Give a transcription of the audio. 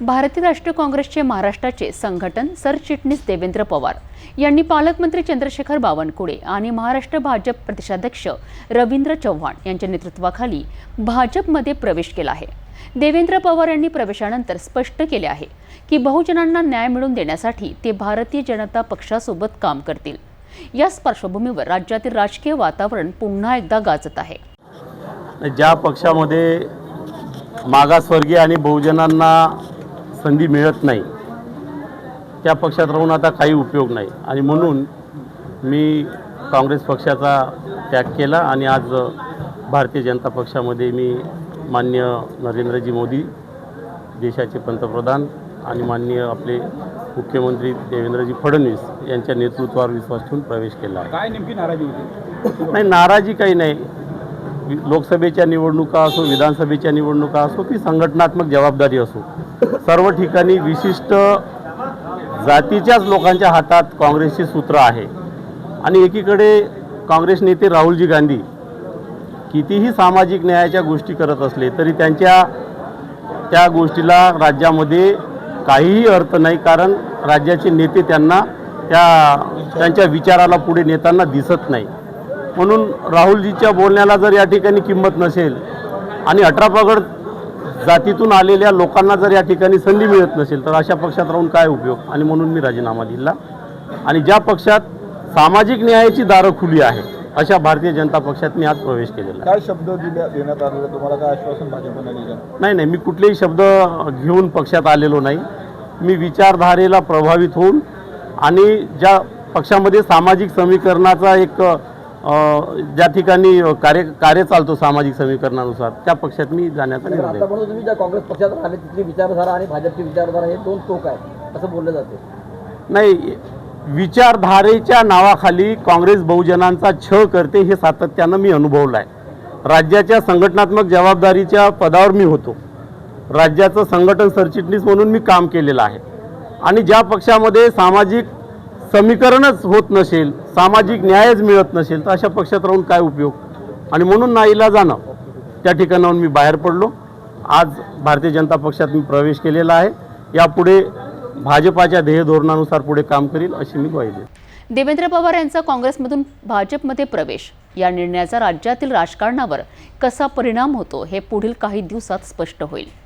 भारतीय राष्ट्रीय काँग्रेसचे महाराष्ट्राचे संघटन सरचिटणीस देवेंद्र पवार यांनी पालकमंत्री चंद्रशेखर बावनकुळे आणि महाराष्ट्र भाजप प्रदेशाध्यक्ष रवींद्र चव्हाण यांच्या नेतृत्वाखाली भाजपमध्ये प्रवेश केला आहे. देवेंद्र पवार यांनी प्रवेशानंतर स्पष्ट केले आहे की बहुजनांना न्याय मिळवून देण्यासाठी ते भारतीय जनता पक्षासोबत काम करतील. याच पार्श्वभूमीवर राज्यातील राजकीय वातावरण पुन्हा एकदा गाजत आहे. ज्या पक्षामध्ये मागासवर्गीय आणि बहुजनांना संधी मिळत नाही. त्या पक्षात राहून आता काही उपयोग नाही. आणि म्हणून मी काँग्रेस पक्षाचा त्याग केला आणि आज भारतीय जनता पक्षामध्ये मी मान्य नरेंद्रजी मोदी देशाचे पंतप्रधान आणि माननीय आपले मुख्यमंत्री देवेंद्रजी फडणवीस यांच्या नेतृत्वावर विश्वास ठेवून प्रवेश केला काय नेमकी नाराजी होती? नाही नाराजी काही नाही. लोकसभेच्या निवडणुका असो विधानसभेच्या निवडणुका असो की संघटनात्मक जबाबदारी असो. सर्व ठिकाणी विशिष्ट जातीच्याच लोकांच्या हातात काँग्रेसची सूत्र आहे. आणि एकीकडे काँग्रेस नेते राहुलजी गांधी कितीही सामाजिक न्यायाच्या गोष्टी करत असले तरी त्यांच्या त्या गोष्टीला राज्यामध्ये काहीही अर्थ नाही कारण राज्याचे नेते त्यांना त्या त्यांच्या विचाराला पुढे नेताना दिसत नाही. म्हणून राहुलजीच्या बोलण्याला जर या ठिकाणी किंमत नसेल आणि अठरा पगड जातीतून आलेल्या लोकांना जर या ठिकाणी संधी मिळत नसेल तर अशा पक्षात राहून काय उपयोग? आणि म्हणून मी राजीनामा दिला. आणि ज्या पक्षात सामाजिक न्यायाची दारं खुली आहे अशा भारतीय जनता पक्षात मी आज प्रवेश केलेला काय शब्द देण्यात आलेले? तुम्हाला काय आश्वासन भाजपने दिलं? नाही नाही मी कुठलेही शब्द घेऊन पक्षात आलेलो नाही. मी विचारधारेला प्रभावित होऊन आणि ज्या पक्षामध्ये सामाजिक समीकरणाचा एक ज्या ठिकाणी कार्य कार्य चालतो सामाजिक समीकरणानुसार त्या पक्षात मी जाण्याचा निर्णय. आतापर्यंत तुम्ही ज्या काँग्रेस पक्षात राहिले तिथली विचारधारा आणि भाजपची विचारधारा हे दोन टोक आहे असं बोललं जाते. नाही विचारधारेच्या नावाखाली काँग्रेस बहुजनांचा छळ करते हे सातत्यानं मी अनुभवलं आहे. राज्याच्या संघटनात्मक जबाबदारीच्या पदावर मी होतो. राज्याचं संघटन सरचिटणीस म्हणून मी काम केलेलं आहे. आणि ज्या पक्षामध्ये सामाजिक समीकरणच होत नसेल सामाजिक न्यायच मिळत नसेल तर अशा पक्षात राहून काय उपयोग? आणि म्हणून नाईला जाणं. त्या ठिकाणाहून मी बाहेर पडलो. आज भारतीय जनता पक्षात मी प्रवेश केलेला आहे. यापुढे भाजपाच्या ध्येय धोरणानुसार पुढे काम करील अशी मी ग्वाही देईल देवेंद्र पवार यांचा काँग्रेसमधून भाजपमध्ये प्रवेश. या निर्णयाचा राज्यातील राजकारणावर कसा परिणाम होतो हे पुढील काही दिवसात स्पष्ट होईल.